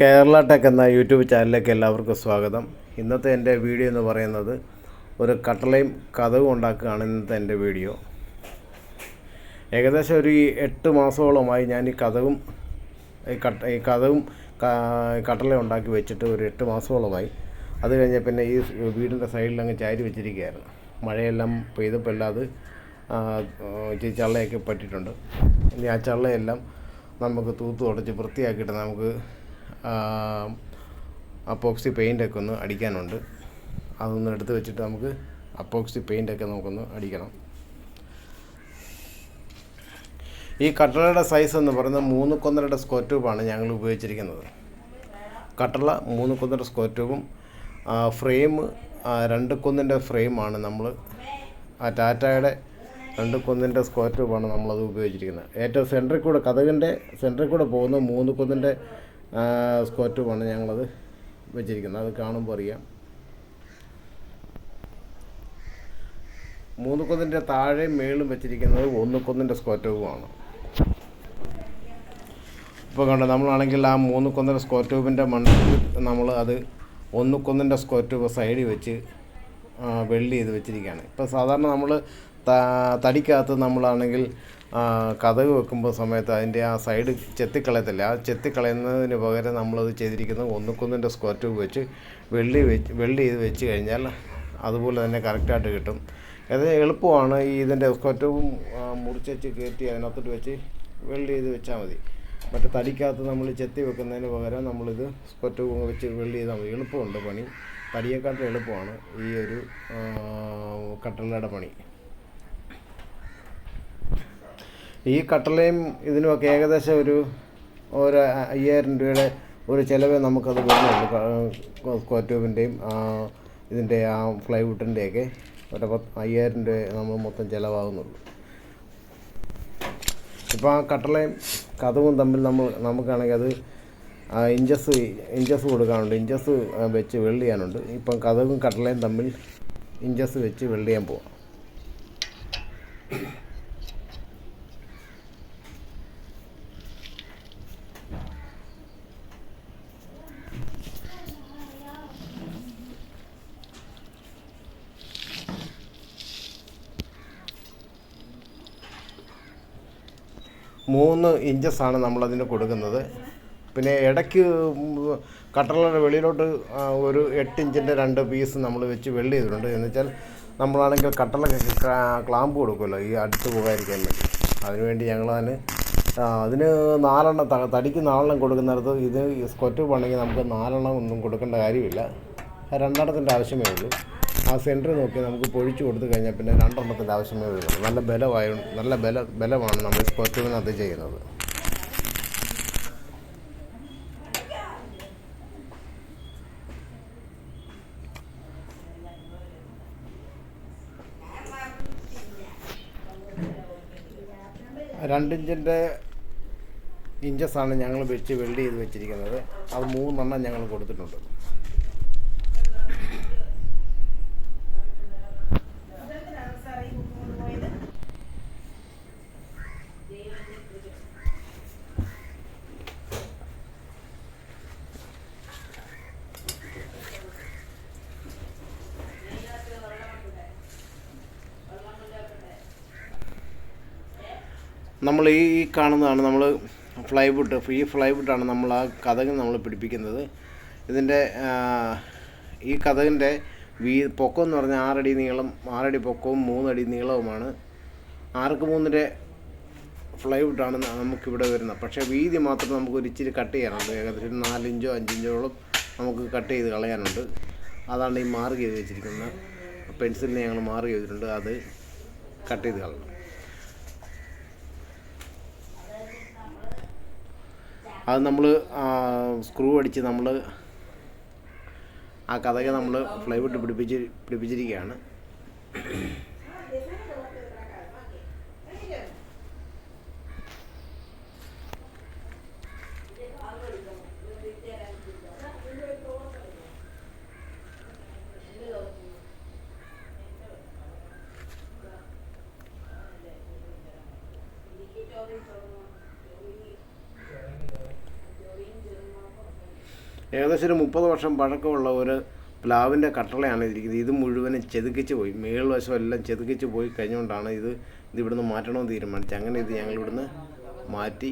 Kerala tech എന്ന YouTube ചാനലിലേക്ക് എല്ലാവർക്കും സ്വാഗതം. ഇന്നത്തെ എന്റെ വീഡിയോ എന്ന് പറയുന്നത് ഒരു കട്ടളയും കഥവും ഉണ്ടാക്കുകയാണ് ഇന്നത്തെ എന്റെ വീഡിയോ. ഏകദേശം ഒരു എട്ട് മാസത്തോളമായി ഞാൻ ഈ കഥവും ഈ കട്ട ഈ കഥവും കട്ടളയും ഉണ്ടാക്കി വെച്ചിട്ട് ഒരു എട്ട് മാസത്തോളമായി അത് കഴിഞ്ഞ പിന്നെ ഈ വീടിന്റെ സൈഡിൽ അങ്ങ് ചാരി വെച്ചിരിക്കുകയായിരുന്നു. മഴയെല്ലാം പെയ്തപ്പോൾ എല്ലാം അത് ഇച്ചിരി ചള്ളയൊക്കെ പറ്റിയിട്ടുണ്ട്. ഇനി ആ ചള്ളയെല്ലാം നമുക്ക് തൂത്ത് തുടച്ച് വൃത്തിയാക്കിയിട്ട് നമുക്ക് അപ്പോക്സി പെയിന്റൊക്കെ ഒന്ന് അടിക്കാനുണ്ട്. അതൊന്ന് എടുത്ത് വെച്ചിട്ട് നമുക്ക് അപ്പോക്സി പെയിന്റൊക്കെ നമുക്കൊന്ന് അടിക്കണം. ഈ കട്ടളയുടെ സൈസ് എന്ന് പറയുന്നത് മൂന്ന് കൊന്നരയുടെ സ്ക്വയർ ട്യൂബാണ് ഞങ്ങൾ ഉപയോഗിച്ചിരിക്കുന്നത്. കട്ടള മൂന്ന് കൊന്നര സ്ക്വയർ ട്യൂബും ഫ്രെയിം രണ്ട് കൊന്നിന്റെ ഫ്രെയിമാണ് നമ്മൾ ടാറ്റയുടെ രണ്ട് കൊന്നിന്റെ സ്ക്വയർ ട്യൂബാണ് നമ്മളത് ഉപയോഗിച്ചിരിക്കുന്നത്. ഏറ്റവും സെന്ററിൽ കൂടെ കഥകിന്റെ സെന്ററിൽ കൂടെ പോകുന്ന മൂന്ന് കൊന്നിന്റെ ട്യൂബാണ് ഞങ്ങളത് വെച്ചിരിക്കുന്നത്. അത് കാണുമ്പോൾ അറിയാം. മൂന്ന് കൊന്നിന്റെ താഴെ മേളും വെച്ചിരിക്കുന്നത് ഒന്ന് കൊന്നിന്റെ സ്ക്വയർ ട്യൂബുമാണ് ഇപ്പോൾ കണ്ടോ നമ്മളാണെങ്കിൽ ആ മൂന്ന് കൊന്നര സ്ക്വയർ ട്യൂബിന്റെ മണ്ണിൽ നമ്മൾ അത് ഒന്ന് കൊന്നിന്റെ സ്ക്വയർ ട്യൂബ് സൈഡിൽ വെച്ച് വെള്ളി ചെയ്ത് വെച്ചിരിക്കുകയാണ്. ഇപ്പോൾ സാധാരണ നമ്മൾ തടിക്കകത്ത് നമ്മളാണെങ്കിൽ കഥക് വെക്കുമ്പോൾ സമയത്ത് അതിന്റെ ആ സൈഡ് ചെത്തിക്കളയത്തില്ല. ആ ചെത്തിക്കളയുന്നതിന് പകരം നമ്മളത് ചെയ്തിരിക്കുന്നത് ഒന്നുക്കൊന്നിന്റെ സ്ക്വയർ ട്യൂബ് വെച്ച് വെള്ളി വെച്ച് വെള്ളി ചെയ്ത് വെച്ച് കഴിഞ്ഞാൽ അതുപോലെ തന്നെ കറക്റ്റായിട്ട് കിട്ടും. അത് എളുപ്പമാണ് ഈ ഇതിന്റെ സ്ക്വയർ ട്യൂബും മുറിച്ച് കയറ്റി അതിനകത്തോട്ട് വെച്ച് വെള്ളി ചെയ്ത് വെച്ചാൽ മതി. മറ്റേ തടിക്കകത്ത് നമ്മൾ ചെത്തി വെക്കുന്നതിന് പകരം നമ്മളിത് സ്ക്വയർ ട്യൂബ് വെച്ച് വെള്ളി ചെയ്താൽ മതി. എളുപ്പമുണ്ട് പണി. തടിയെക്കാട്ടും എളുപ്പമാണ് ഈ ഒരു ആ, പണി. ഈ കട്ടളയും ഇതിനുമൊക്കെ ഏകദേശം ഒരു ഒരു അയ്യായിരം രൂപയുടെ ഒരു ചിലവേ നമുക്കത് വരുന്നുള്ളൂ. കോറ്റൂബിന്റെയും ഇതിന്റെ ആ ഫ്ലൈവുഡിന്റെയൊക്കെ ഒരു പത്ത് അയ്യായിരം രൂപ നമ്മൾ മൊത്തം ചിലവാകുന്നുള്ളൂ. ഇപ്പോൾ ആ കട്ടളയും കഥവും തമ്മിൽ നമ്മൾ നമുക്കാണെങ്കിൽ അത് ഇഞ്ചസ് ഇഞ്ചസ് കൊടുക്കാനുണ്ട്. ഇഞ്ചസ് വെച്ച് വെൽഡ് ചെയ്യാനുണ്ട് ഇപ്പം കഥവും കട്ടളയും തമ്മിൽ ഇഞ്ചസ് വെച്ച് വെൽഡ് ചെയ്യാൻ പോവാം. മൂന്ന് ഇഞ്ചസാണ് നമ്മളതിന് കൊടുക്കുന്നത്. പിന്നെ ഇടയ്ക്ക് കട്ടളയുടെ വെളിയിലോട്ട് ഒരു എട്ട് ഇഞ്ചിന്റെ രണ്ട് പീസ് നമ്മൾ വെച്ച് വെൽഡ് ചെയ്തിട്ടുണ്ട്. എന്ന് വെച്ചാൽ നമ്മളാണെങ്കിൽ കട്ടറിലൊക്കെ ക്ലാമ്പ് കൊടുക്കുമല്ലോ ഈ അടുത്ത് പോകാതിരിക്കാൻ വേണ്ടി. അതിനുവേണ്ടി ഞങ്ങളതിന് അതിന് അതിന് നാലെണ്ണം തടിക്ക് നാലെണ്ണം കൊടുക്കുന്നിടത്ത് ഇത് സ്കൊറ്റ് പണെങ്കിൽ നമുക്ക് നാലെണ്ണം ഒന്നും കൊടുക്കേണ്ട കാര്യമില്ല. രണ്ടെണ്ണത്തിന്റെ ആവശ്യമേ ഉള്ളൂ. സെന്റർ നോക്കി നമുക്ക് പൊഴിച്ചു കൊടുത്തു കഴിഞ്ഞാൽ പിന്നെ രണ്ടെണ്ണത്തിന്റെ ആവശ്യമേ വരുന്നുള്ളൂ നല്ല ബലമായ നല്ല ബല ബലമാണ് നമ്മൾ സ്ക്വറ്റുവിനകത്ത് ചെയ്യുന്നത്. രണ്ടിഞ്ചിന്റെ ഇഞ്ചസാണ് ഞങ്ങൾ വെച്ച് വെൽഡ് ചെയ്ത് വെച്ചിരിക്കുന്നത്. അത് മൂന്നെണ്ണം ഞങ്ങൾ കൊടുത്തിട്ടുണ്ട്. നമ്മൾ ഈ കാണുന്നതാണ് നമ്മൾ ഫ്ലൈവുഡ് ഈ ഫ്ലൈവുഡാണ് നമ്മൾ ആ കഥക് നമ്മൾ പിടിപ്പിക്കുന്നത്. ഇതിന്റെ ഈ കഥകിന്റെ വീ പൊക്കം എന്ന് പറഞ്ഞാൽ ആറടി നീളം ആറടി പൊക്കവും മൂന്നടി നീളവുമാണ്. ആർക്ക് മൂന്നിന്റെ ഫ്ലൈവുഡാണ് നമുക്കിവിടെ വരുന്നത്. പക്ഷേ വീതി മാത്രം നമുക്ക് ഒരിച്ചിരി കട്ട് ചെയ്യാനുണ്ട്. ഏകദേശം നാലിഞ്ചോ അഞ്ചിഞ്ചോളം നമുക്ക് കട്ട് ചെയ്ത് കളയാനുണ്ട്. അതാണ് ഈ മാർക്ക് ചെയ്ത് വെച്ചിരിക്കുന്നത്. പെൻസിലിനെ ഞങ്ങൾ മാർക്ക് ചെയ്തിട്ടുണ്ട്. അത് കട്ട് ചെയ്ത് കളയണം. അത് നമ്മൾ സ്ക്രൂ അടിച്ച് നമ്മൾ ആ കഥകെ നമ്മൾ പ്ലൈവുഡ് പിടിപ്പിച്ച് പിടിപ്പിച്ചിരിക്കുകയാണ് Thank you. ഏകദേശം ഒരു മുപ്പത് വർഷം പഴക്കമുള്ള ഒരു പ്ലാവിന്റെ കട്ടളയാണ് ഇരിക്കുന്നത് ഇത് മുഴുവനും ചെതുക്കിച്ച് പോയി. മേൽവശം എല്ലാം ചെതുക്കിച്ച് പോയി കഴിഞ്ഞുകൊണ്ടാണ് ഇത് ഇത് ഇവിടുന്ന് മാറ്റണമെന്ന് തീരുമാനിച്ചത്. അങ്ങനെ ഇത് ഞങ്ങൾ ഇവിടുന്ന് മാറ്റി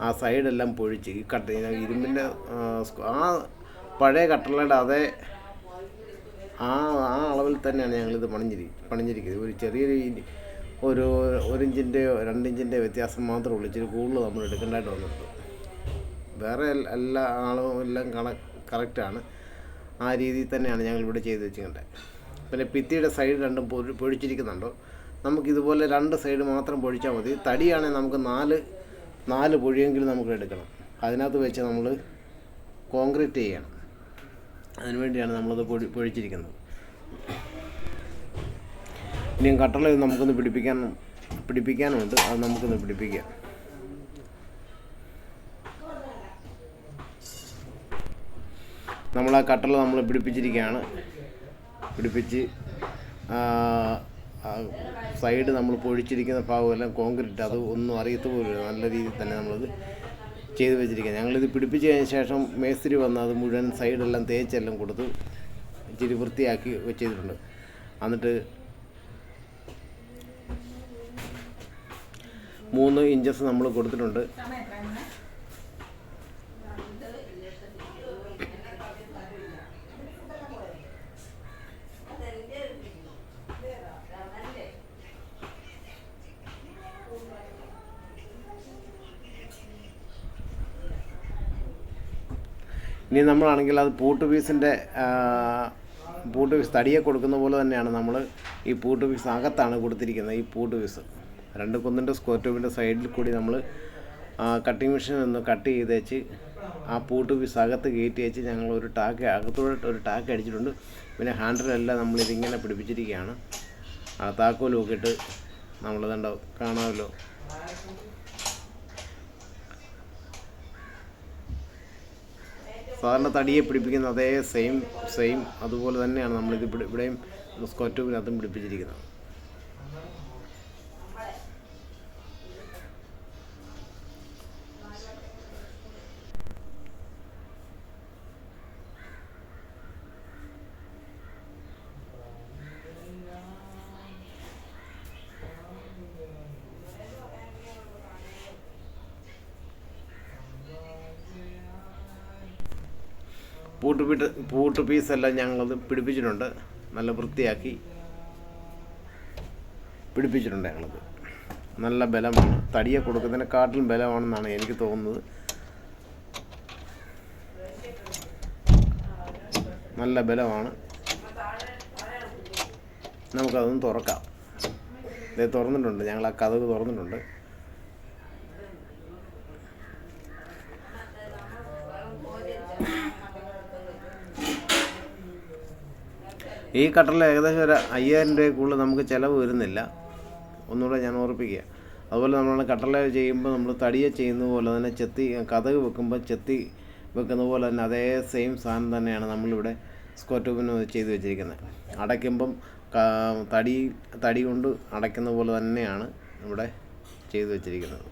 ആ സൈഡെല്ലാം പൊഴിച്ച് ഈ കട്ട ഇരുമ്പിന്റെ ആ, പഴയ കട്ടളയുടെ അതേ ആ ആ അളവിൽ തന്നെയാണ് ഞങ്ങളിത് പണിഞ്ഞിരി പണിഞ്ഞിരിക്കുന്നത്. ഒരു ചെറിയൊരു ഒരു ഒരു ഇഞ്ചിന്റെയോ രണ്ട് ഇഞ്ചിന്റെയോ വ്യത്യാസം മാത്രമേ ഉള്ളൂ. ഇച്ചിരി കൂടുതൽ നമ്മൾ എടുക്കേണ്ടതായിട്ട് വന്നിട്ടുണ്ട് വേറെ എല്ലാ ആളും എല്ലാം കണ കറക്റ്റാണ് ആ രീതിയിൽ തന്നെയാണ് ഞങ്ങൾ ഇവിടെ ചെയ്ത് വെച്ചിട്ടുണ്ട് പിന്നെ ഭിത്തിയുടെ സൈഡ് രണ്ടും പൊഴി- പൊഴിച്ചിരിക്കുന്നുണ്ടോ. നമുക്കിതുപോലെ രണ്ട് സൈഡ് മാത്രം പൊഴിച്ചാൽ മതി. തടിയാണെങ്കിൽ നമുക്ക് നാല് നാല് പൊഴിയെങ്കിലും നമുക്ക് എടുക്കണം. അതിനകത്ത് വെച്ച് നമ്മൾ കോൺക്രീറ്റ് ചെയ്യണം. അതിനുവേണ്ടിയാണ് നമ്മളത് പൊഴി പൊഴിച്ചിരിക്കുന്നത്. ഇനിയും കട്ടള നമുക്കൊന്ന് പിടിപ്പിക്കാൻ പിടിപ്പിക്കാനുണ്ട്. അത് നമുക്കൊന്ന് പിടിപ്പിക്കാം. നമ്മൾ ആ കട്ടള നമ്മൾ പിടിപ്പിച്ചിരിക്കുകയാണ് പിടിപ്പിച്ച് സൈഡ് നമ്മൾ പൊഴിച്ചിരിക്കുന്ന ഭാഗമെല്ലാം കോൺക്രീറ്റ്. അത് ഒന്നും അറിയത്ത് പോലും നല്ല രീതിയിൽ തന്നെ നമ്മളത് ചെയ്ത് വെച്ചിരിക്കുക ഞങ്ങളിത് പിടിപ്പിച്ച് കഴിഞ്ഞ ശേഷം മേസ്തിരി വന്ന് അത് മുഴുവൻ സൈഡെല്ലാം തേച്ചെല്ലാം കൊടുത്ത് ഇച്ചിരി വൃത്തിയാക്കി വെച്ചിട്ടുണ്ട്. എന്നിട്ട് മൂന്ന് ഇഞ്ചസ് നമ്മൾ കൊടുത്തിട്ടുണ്ട്. ഇനി നമ്മളാണെങ്കിൽ അത് പൂട്ട് പീസിന്റെ പൂട്ട് പീസ് തടിയെ കൊടുക്കുന്ന പോലെ തന്നെയാണ് നമ്മൾ ഈ പൂട്ട് പീസ് അകത്താണ് കൊടുത്തിരിക്കുന്നത് ഈ പൂട്ട് പീസ് രണ്ട് കുന്നിന്റെ സ്ക്വയർ ട്യൂബിന്റെ സൈഡിൽ കൂടി നമ്മൾ കട്ടിങ് മെഷീൻ ഒന്ന് കട്ട് ചെയ്ത് വെച്ച് ആ പൂട്ട് പീസ് അകത്ത് കയറ്റി വെച്ച് ഞങ്ങൾ ഒരു ടാക്ക് അകത്തൂടെ ഒരു ടാക്ക് അടിച്ചിട്ടുണ്ട്. പിന്നെ ഹാൻഡിലെല്ലാം നമ്മളിതിങ്ങനെ പിടിപ്പിച്ചിരിക്കുകയാണ്. താക്കോലും ഒക്കെ ഇട്ട് നമ്മളിതുണ്ടാവും കാണാമല്ലോ. സാധാരണ തടിയെ പിടിപ്പിക്കുന്ന അതേ സെയിം സെയിം അതുപോലെ തന്നെയാണ് നമ്മളിത് ഇവിടെ ഇവിടെയും സ്ക്വയർ ട്യൂബിനകത്തും പിടിപ്പിച്ചിരിക്കുന്നത്. പൂട്ട് പീട്ട് പൂട്ട് പീസെല്ലാം ഞങ്ങളത് പിടിപ്പിച്ചിട്ടുണ്ട്. നല്ല വൃത്തിയാക്കി പിടിപ്പിച്ചിട്ടുണ്ട് ഞങ്ങളത്. നല്ല ബലമാണ്. തടിയെ കൊടുക്കുന്നതിനെക്കാട്ടിലും ബലമാണെന്നാണ് എനിക്ക് തോന്നുന്നത്. നല്ല ബലമാണ്. നമുക്കതൊന്ന് തുറക്കാം. ഇത് തുറന്നിട്ടുണ്ട്. ഞങ്ങൾ ആ കഥക് തുറന്നിട്ടുണ്ട്. ഈ കട്ടറിൽ ഏകദേശം ഒരു അയ്യായിരം രൂപയിൽ കൂടുതൽ നമുക്ക് ചിലവ് വരുന്നില്ല. ഒന്നുകൂടെ ഞാൻ ഓർപ്പിക്കുക. അതുപോലെ നമ്മൾ കട്ടറിൽ ചെയ്യുമ്പോൾ നമ്മൾ തടിയെ ചെയ്യുന്ന പോലെ തന്നെ ചെത്തി കഥക് വെക്കുമ്പോൾ ചെത്തി വെക്കുന്ന പോലെ തന്നെ അതേ സെയിം സാധനം തന്നെയാണ് നമ്മളിവിടെ സ്കോറ്റൂബിന് ചെയ്ത് വെച്ചിരിക്കുന്നത്. അടയ്ക്കുമ്പം തടി തടി കൊണ്ട് അടയ്ക്കുന്ന പോലെ തന്നെയാണ് ഇവിടെ ചെയ്തു വെച്ചിരിക്കുന്നത്.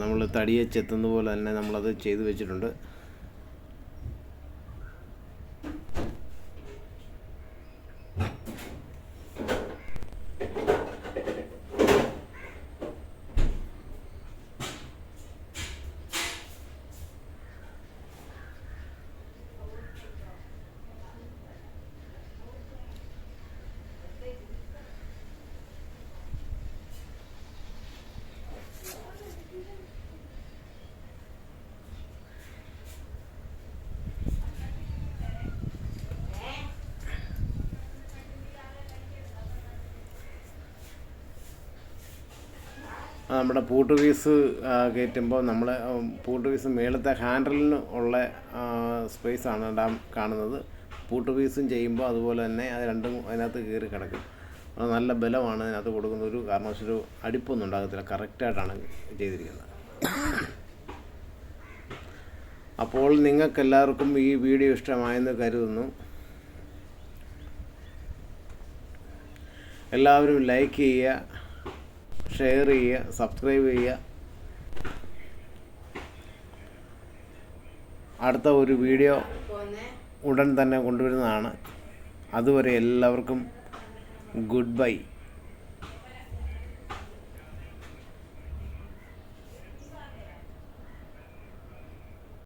നമ്മൾ തടിയെ ചെത്തുന്ന പോലെ തന്നെ നമ്മളത് ചെയ്തു വെച്ചിട്ടുണ്ട്. നമ്മുടെ പൂട്ട് പീസ് കയറ്റുമ്പോൾ നമ്മൾ പൂട്ട് പീസ് മേളത്തെ ഹാൻഡിലിന് ഉള്ള സ്പേസാണ് ഡാം കാണുന്നത്. പൂട്ട് പീസും ചെയ്യുമ്പോൾ അതുപോലെ തന്നെ അത് രണ്ടും അതിനകത്ത് കയറി കിടക്കും. നല്ല ബലമാണ് അതിനകത്ത് കൊടുക്കുന്ന ഒരു കാരണം വെച്ചൊരു അടിപ്പൊന്നും ഉണ്ടാകത്തില്ല. കറക്റ്റായിട്ടാണ് ചെയ്തിരിക്കുന്നത്. അപ്പോൾ നിങ്ങൾക്കെല്ലാവർക്കും ഈ വീഡിയോ ഇഷ്ടമായെന്ന് കരുതുന്നു. എല്ലാവരും ലൈക്ക് ചെയ്യുക. ഷെയർ ചെയ്യുക സബ്സ്ക്രൈബ് ചെയ്യുക. അടുത്ത ഒരു വീഡിയോ ഉടൻ തന്നെ കൊണ്ടുവരുന്നതാണ്. അതുവരെ എല്ലാവർക്കും ഗുഡ് ബൈ